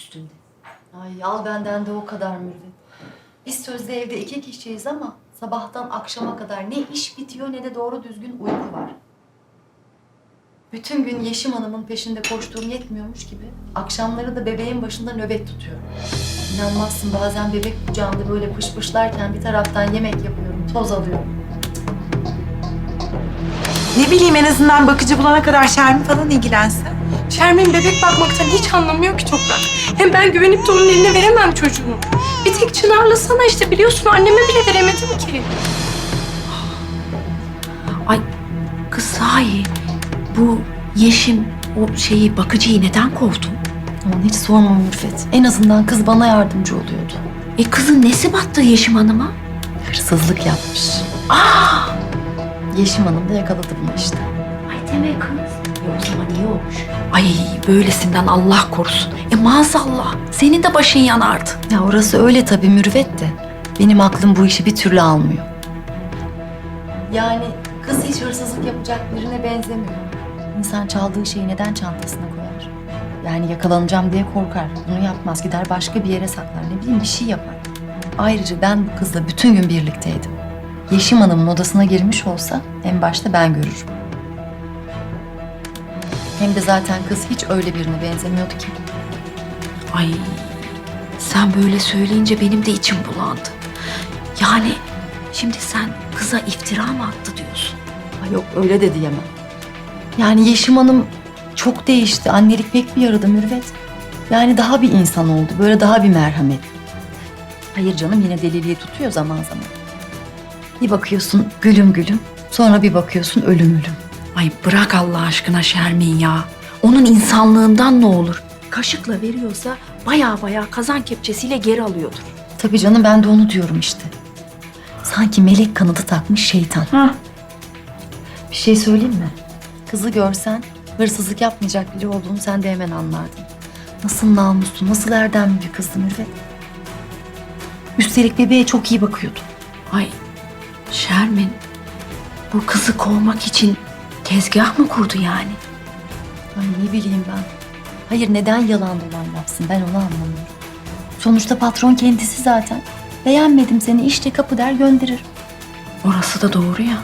üstünde. Ay al benden de o kadar Mürvet. Biz sözde evde iki kişiyiz ama sabahtan akşama kadar ne iş bitiyor ne de doğru düzgün uyku var. Bütün gün Yeşim Hanım'ın peşinde koştuğum yetmiyormuş gibi akşamları da bebeğin başında nöbet tutuyorum. İnanmazsın bazen bebek kucağımda böyle pışpışlarken bir taraftan yemek yapıyorum, toz alıyorum. Ne bileyim en azından bakıcı bulana kadar Şermin falan ilgilensin. Şermin bebek bakmaktan hiç anlamıyor ki Toprak. Hem ben güvenip de onun eline veremem çocuğumu. Bir tek Çınar'la sana işte biliyorsun anneme bile veremedim ki. Ay kız sahi bu Yeşim o şeyi bakıcıyı neden kovdu? Aman hiç sorma Mürfet. En azından kız bana yardımcı oluyordu. E kızın nesi battı Yeşim Hanım'a? Hırsızlık yapmış. Aa! Yeşim Hanım da yakaladı bunu işte. Ay deme kız. E o zaman iyi olmuş. Ay böylesinden Allah korusun. E maazallah senin de başın yanardı. Ya orası öyle tabii mürüvvet de. Benim aklım bu işi bir türlü almıyor. Yani kız hiç hırsızlık yapacak birine benzemiyor. İnsan çaldığı şeyi neden çantasına koyar? Yani yakalanacağım diye korkar. Bunu yapmaz. Gider başka bir yere saklar. Ne bileyim bir şey yapar. Ayrıca ben bu kızla bütün gün birlikteydim. Yeşim Hanım'ın odasına girmiş olsa en başta ben görürüm. Hem de zaten kız hiç öyle birine benzemiyordu ki. Ay sen böyle söyleyince benim de içim bulandı. Yani şimdi sen kıza iftira mı attı diyorsun? Ay yok öyle de diyemem. Yani Yeşim Hanım çok değişti. Annelik pek bir yaradı Mürvet. Yani daha bir insan oldu. Böyle daha bir merhametli. Hayır canım yine deliliği tutuyor zaman zaman. Bir bakıyorsun gülüm gülüm. Sonra bir bakıyorsun ölüm ölüm. Ay bırak Allah aşkına Şermin ya. Onun insanlığından ne olur? Kaşıkla veriyorsa baya baya kazan kepçesiyle geri alıyordur. Tabii canım ben de onu diyorum işte. Sanki melek kanadı takmış şeytan. Ha. Bir şey söyleyeyim mi? Kızı görsen hırsızlık yapmayacak biri olduğunu sen de hemen anlardın. Nasıl namuslu, nasıl erdemli bir kızdı Mürvet. Üstelik bebeğe çok iyi bakıyordu. Ay Şermin bu kızı kovmak için tezgah mı kurdu yani? Ay ne bileyim ben. Hayır neden yalan dolan yapsın ben onu anlamıyorum. Sonuçta patron kendisi zaten. Beğenmedim seni işte kapı der gönderir. Orası da doğru ya.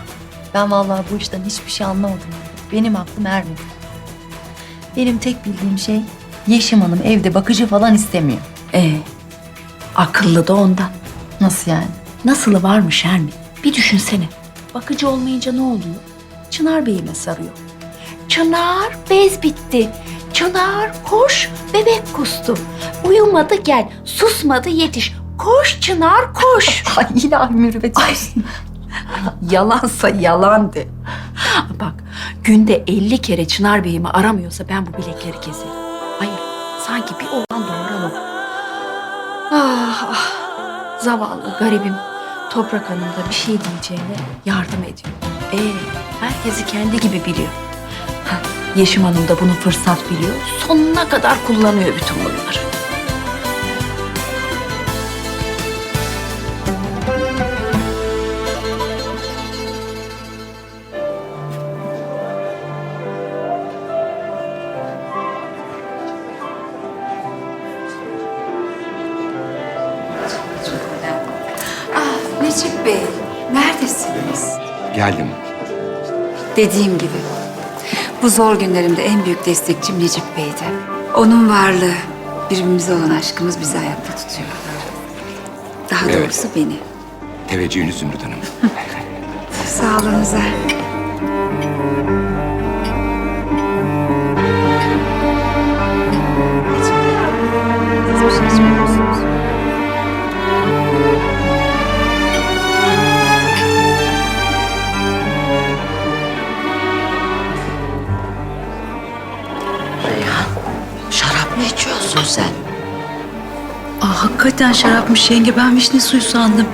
Ben vallahi bu işten hiçbir şey anlamadım. Benim aklım ermedi. Benim tek bildiğim şey Yeşim Hanım evde bakıcı falan istemiyor. Ee, akıllı da ondan. Nasıl yani? Nasılı var mı Şermin? Bir düşünsene. Bakıcı olmayınca ne oluyor? Çınar Bey'ime sarıyor. Çınar bez bitti. Çınar koş bebek kustu. Uyumadı gel. Susmadı yetiş. Koş Çınar koş. Ay ilahi mürüvvet. Yalansa yalan de. Bak günde 50 kere Çınar Bey'imi aramıyorsa ben bu bilekleri keserim. Hayır sanki bir oğlan doğuran o. Ah ah zavallı garibim. Toprak Hanım da bir şey diyeceğine yardım ediyor. Ee, herkesi kendi gibi biliyor. Hah, Yeşim Hanım da bunu fırsat biliyor. Sonuna kadar kullanıyor bütün bunları. Necip Bey, neredesiniz? Geldim. Dediğim gibi, bu zor günlerimde en büyük destekçim Necip Bey'di. Onun varlığı, birbirimize olan aşkımız bizi ayakta tutuyor. Daha Evet. doğrusu beni. Teveccühünüz Zümrüt Hanım. Sağlığınıza. Hakikaten şarapmış yenge. Ben vişne suyu sandım.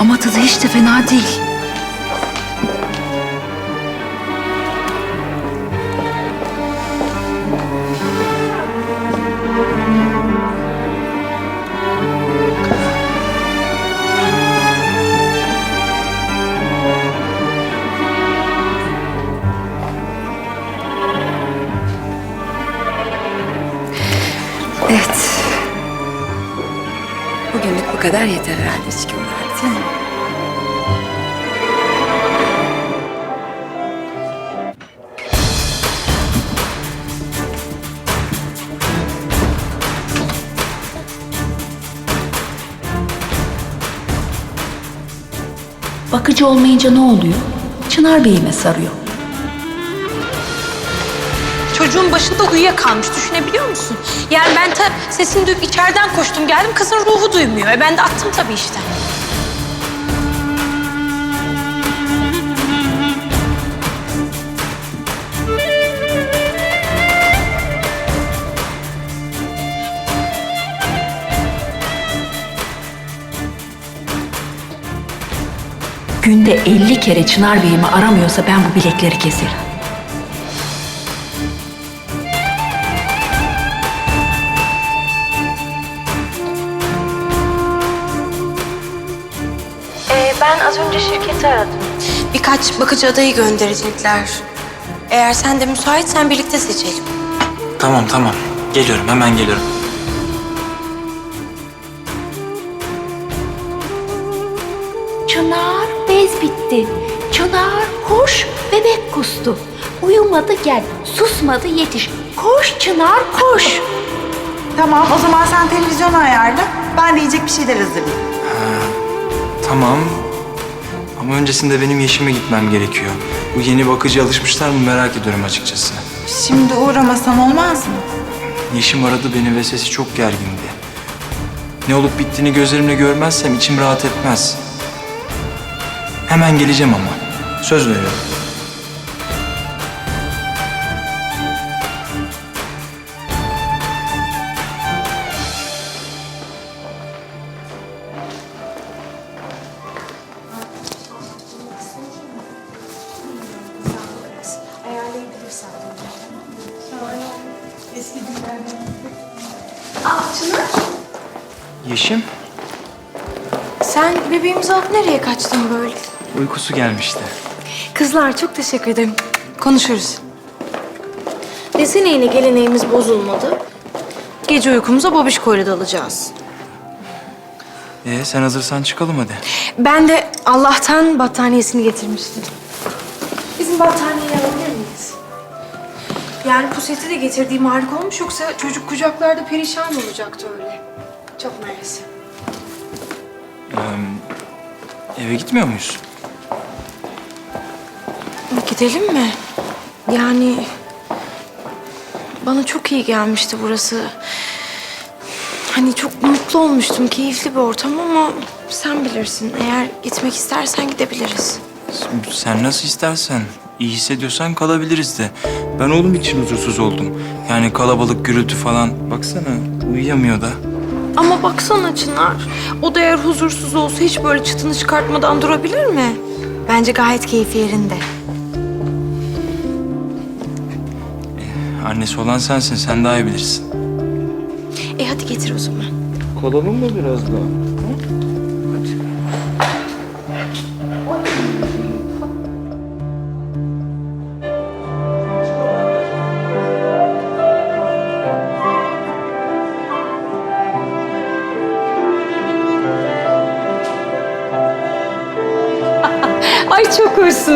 Ama tadı hiç de fena değil. Kadar yeter herhalde içki olarak değil? Bakıcı olmayınca ne oluyor? Çınar Bey'ime sarıyor. Çocuğun başında uyuyakalmış düşünebiliyor musun? Yani ben ta sesini duyup içeriden koştum geldim kızın ruhu duymuyor. E ben de attım tabii işte. Günde 50 kere Çınar Bey'imi aramıyorsa ben bu bilekleri keserim. Ben az önce şirketi aradım. Birkaç bakıcı adayı gönderecekler. Eğer sen de müsaitsen birlikte seçelim. Tamam tamam. Geliyorum hemen geliyorum. Çınar bez bitti. Çınar koş bebek kustu. Uyumadı gel. Susmadı yetiş. Koş Çınar koş. Tamam o zaman sen televizyonu ayarla. Ben de yiyecek bir şeyler hazırlayayım. Tamam. Ama öncesinde benim Yeşim'e gitmem gerekiyor. Bu yeni bakıcı alışmışlar mı merak ediyorum açıkçası. Şimdi uğramasan olmaz mı? Yeşim aradı beni ve sesi çok gergindi. Ne olup bittiğini gözlerimle görmezsem içim rahat etmez. Hemen geleceğim ama. Söz veriyorum. Yeşim Sen bebeğimizi alıp nereye kaçtın böyle? uykusu gelmişti. Kızlar çok teşekkür ederim. Konuşuruz. Desene yine geleneğimiz bozulmadı. Gece uykumuza babişkoyla dalacağız. Ee, sen hazırsan çıkalım hadi. Ben de Allah'tan battaniyesini getirmiştim. Bizim battaniyeyi alabilir miyiz? Yani puseti de getirdiğim harika olmuş yoksa çocuk kucaklarda perişan olacaktı öyle. Çok mersi. Eve gitmiyor muyuz? Gidelim mi? Yani bana çok iyi gelmişti burası. Hani çok mutlu olmuştum. Keyifli bir ortam ama sen bilirsin. Eğer gitmek istersen gidebiliriz. Sen nasıl istersen. İyi hissediyorsan kalabiliriz de. Ben oğlum için huzursuz oldum. Yani kalabalık, gürültü falan. Baksana uyuyamıyor da. Ama baksana Çınar. O da eğer huzursuz olsa hiç böyle çıtını çıkartmadan durabilir mi? Bence gayet keyfi yerinde. Annesi olan sensin, sen daha iyi bilirsin. E hadi getir o zaman. Kalalım mı biraz daha?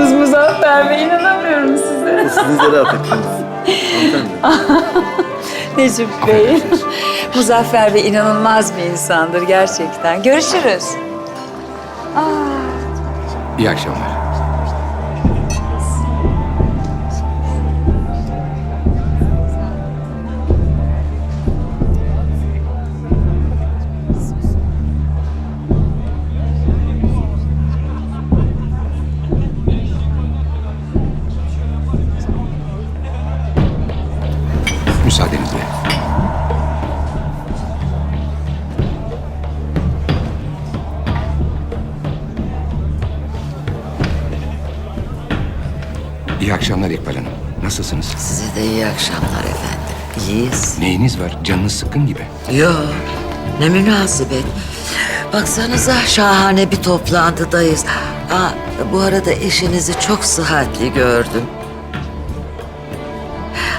Hoşsunuz Muzaffer Bey. İnanamıyorum size. Sizin zarafetiniz. Necip Bey. Muzaffer Bey inanılmaz bir insandır gerçekten. Görüşürüz. İyi akşamlar. Nasılsınız? Size de iyi akşamlar efendim. İyiyiz. Neyiniz var? Canınız sıkkın gibi. Yo, ne münasebet. Baksanıza şahane bir toplantıdayız. Aa, bu arada eşinizi çok sıhhatli gördüm.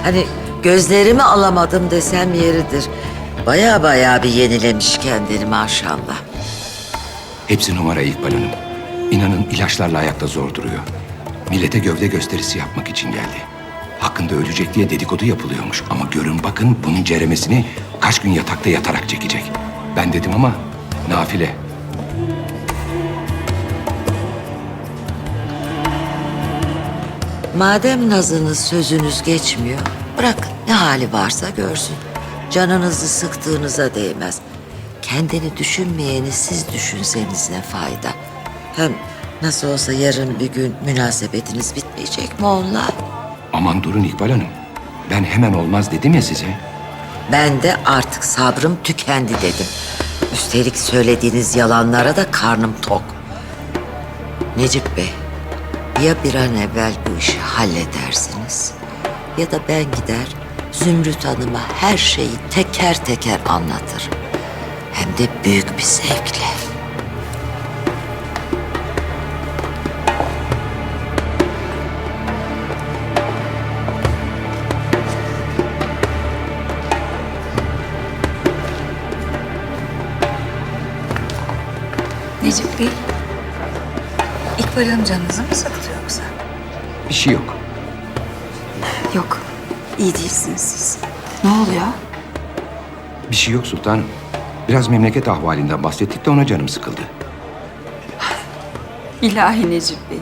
Hani gözlerimi alamadım desem yeridir. Baya baya bir yenilemiş kendini maşallah. Hepsi numara İkbal Hanım. İnanın ilaçlarla ayakta zor duruyor. Millete gövde gösterisi yapmak için geldi. Hakkında ölecek diye dedikodu yapılıyormuş. Ama görün bakın bunun ceremesini kaç gün yatakta yatarak çekecek. Ben dedim ama nafile. Madem nazınız sözünüz geçmiyor, bırakın ne hali varsa görsün. Canınızı sıktığınıza değmez. Kendini düşünmeyeni siz düşünseniz ne fayda. Hem nasıl olsa yarın bir gün münasebetiniz bitmeyecek mi onunla? Aman durun İkbal Hanım. Ben hemen olmaz dedim ya size. Ben de artık sabrım tükendi dedim. Üstelik söylediğiniz yalanlara da karnım tok. Necip Bey, ya bir an evvel bu işi halledersiniz ya da ben gider Zümrüt Hanım'a her şeyi teker teker anlatırım. Hem de büyük bir zevkle. Necip Bey, İkbal Hanım canınızı mı sıktı yoksa? Bir şey yok. Yok, iyi değilsiniz siz. Ne oluyor? Bir şey yok sultanım. Biraz memleket ahvalinden bahsettik de ona canım sıkıldı. İlahi Necip Bey.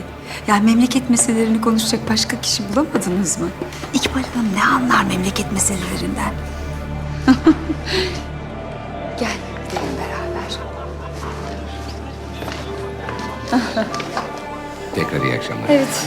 Ya memleket meselelerini konuşacak başka kişi bulamadınız mı? İkbal Hanım ne anlar memleket meselelerinden? Gel gidelim beraber. Tekrar iyi akşamlar. Evet.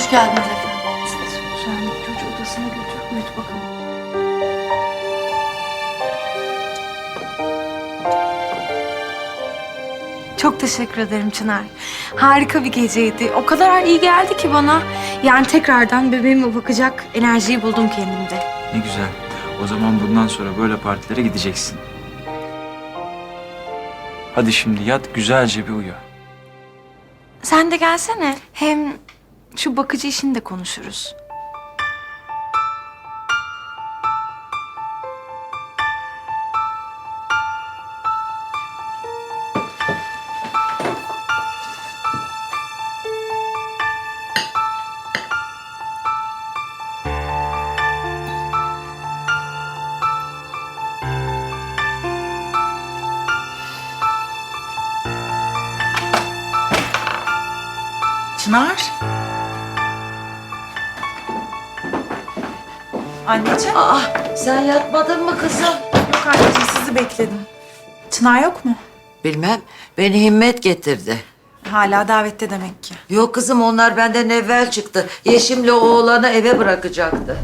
Hoş geldiniz efendim. Sen çocuğu odasına götür, uyut bakalım. Çok teşekkür ederim Çınar. Harika bir geceydi. O kadar iyi geldi ki bana. Yani tekrardan bebeğime bakacak enerjiyi buldum kendimde. Ne güzel. O zaman bundan sonra böyle partilere gideceksin. Hadi şimdi yat güzelce bir uyu. Sen de gelsene. Hem şu bakıcı işini de konuşuruz. Çınar. Anneciğim. Aa, sen yatmadın mı kızım? Yok anneciğim sizi bekledim. Çınar yok mu? Bilmem, beni himmet getirdi. Hala davette demek ki. Yok kızım onlar benden evvel çıktı. Yeşim'le oğlanı eve bırakacaktı.